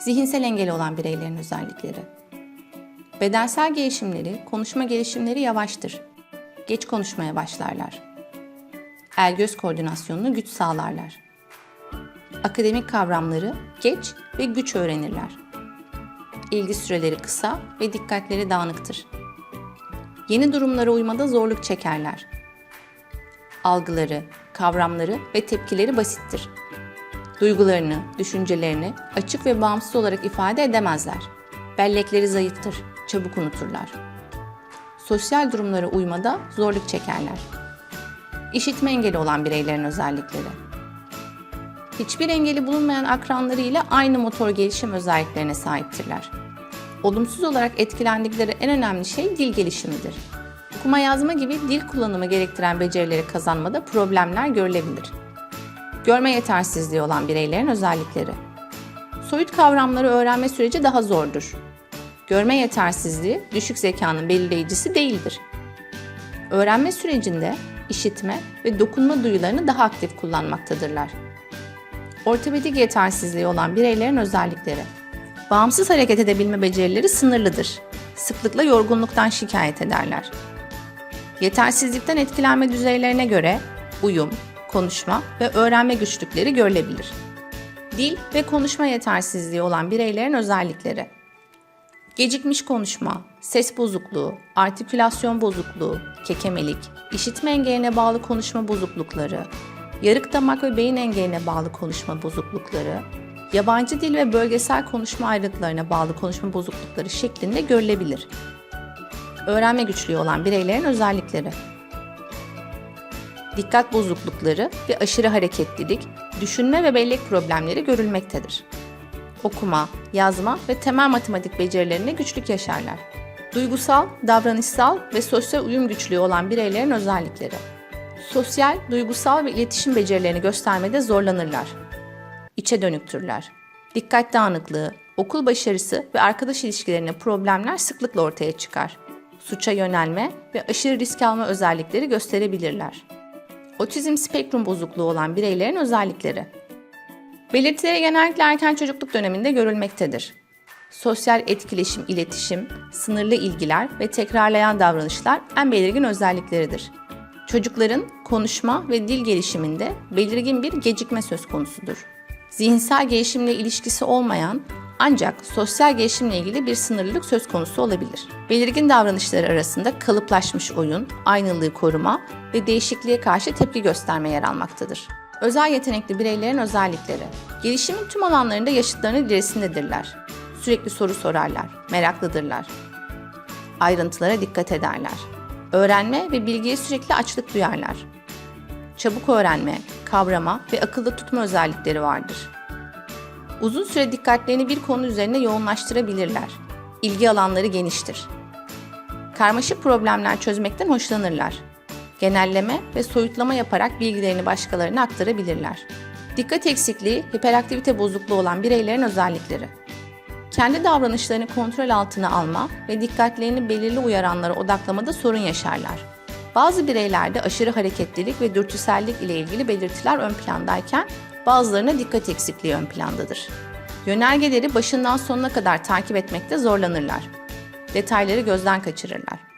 Zihinsel engeli olan bireylerin özellikleri. Bedensel gelişimleri, konuşma gelişimleri yavaştır. Geç konuşmaya başlarlar. El-göz koordinasyonunu güç sağlarlar. Akademik kavramları geç ve güç öğrenirler. İlgi süreleri kısa ve dikkatleri dağınıktır. Yeni durumlara uymada zorluk çekerler. Algıları, kavramları ve tepkileri basittir. Duygularını, düşüncelerini açık ve bağımsız olarak ifade edemezler. Bellekleri zayıftır, çabuk unuturlar. Sosyal durumlara uymada zorluk çekerler. İşitme engeli olan bireylerin özellikleri. Hiçbir engeli bulunmayan akranları ile aynı motor gelişim özelliklerine sahiptirler. Olumsuz olarak etkilendikleri en önemli şey dil gelişimidir. Okuma yazma gibi dil kullanımı gerektiren becerileri kazanmada problemler görülebilir. Görme yetersizliği olan bireylerin özellikleri. Soyut kavramları öğrenme süreci daha zordur. Görme yetersizliği düşük zekanın belirleyicisi değildir. Öğrenme sürecinde işitme ve dokunma duyularını daha aktif kullanmaktadırlar. Ortopedik yetersizliği olan bireylerin özellikleri. Bağımsız hareket edebilme becerileri sınırlıdır. Sıklıkla yorgunluktan şikayet ederler. Yetersizlikten etkilenme düzeylerine göre uyum, konuşma ve öğrenme güçlükleri görülebilir. Dil ve konuşma yetersizliği olan bireylerin özellikleri. Gecikmiş konuşma, ses bozukluğu, artikülasyon bozukluğu, kekemelik, işitme engeline bağlı konuşma bozuklukları, yarık damak ve beyin engeline bağlı konuşma bozuklukları, yabancı dil ve bölgesel konuşma ayrılıklarına bağlı konuşma bozuklukları şeklinde görülebilir. Öğrenme güçlüğü olan bireylerin özellikleri. Dikkat bozuklukları ve aşırı hareketlilik, düşünme ve bellek problemleri görülmektedir. Okuma, yazma ve temel matematik becerilerine güçlük yaşarlar. Duygusal, davranışsal ve sosyal uyum güçlüğü olan bireylerin özellikleri. Sosyal, duygusal ve iletişim becerilerini göstermede zorlanırlar. İçe dönüktürler. Dikkat dağınıklığı, okul başarısı ve arkadaş ilişkilerine problemler sıklıkla ortaya çıkar. Suça yönelme ve aşırı risk alma özellikleri gösterebilirler. Otizm spektrum bozukluğu olan bireylerin özellikleri. Belirtileri genellikle erken çocukluk döneminde görülmektedir. Sosyal etkileşim, iletişim, sınırlı ilgiler ve tekrarlayan davranışlar en belirgin özellikleridir. Çocukların konuşma ve dil gelişiminde belirgin bir gecikme söz konusudur. Zihinsel gelişimle ilişkisi olmayan ancak sosyal gelişimle ilgili bir sınırlılık söz konusu olabilir. Belirgin davranışları arasında kalıplaşmış oyun, aynılığı koruma ve değişikliğe karşı tepki gösterme yer almaktadır. Özel yetenekli bireylerin özellikleri. Gelişimin tüm alanlarında yaşıtlarının ilerisindedirler. Sürekli soru sorarlar, meraklıdırlar. Ayrıntılara dikkat ederler. Öğrenme ve bilgiye sürekli açlık duyarlar. Çabuk öğrenme, kavrama ve akılda tutma özellikleri vardır. Uzun süre dikkatlerini bir konu üzerine yoğunlaştırabilirler. İlgi alanları geniştir. Karmaşık problemler çözmekten hoşlanırlar. Genelleme ve soyutlama yaparak bilgilerini başkalarına aktarabilirler. Dikkat eksikliği, hiperaktivite bozukluğu olan bireylerin özellikleri. Kendi davranışlarını kontrol altına alma ve dikkatlerini belirli uyaranlara odaklamada sorun yaşarlar. Bazı bireylerde aşırı hareketlilik ve dürtüsellik ile ilgili belirtiler ön plandayken bazılarına dikkat eksikliği ön plandadır. Yönergeleri başından sonuna kadar takip etmekte zorlanırlar. Detayları gözden kaçırırlar.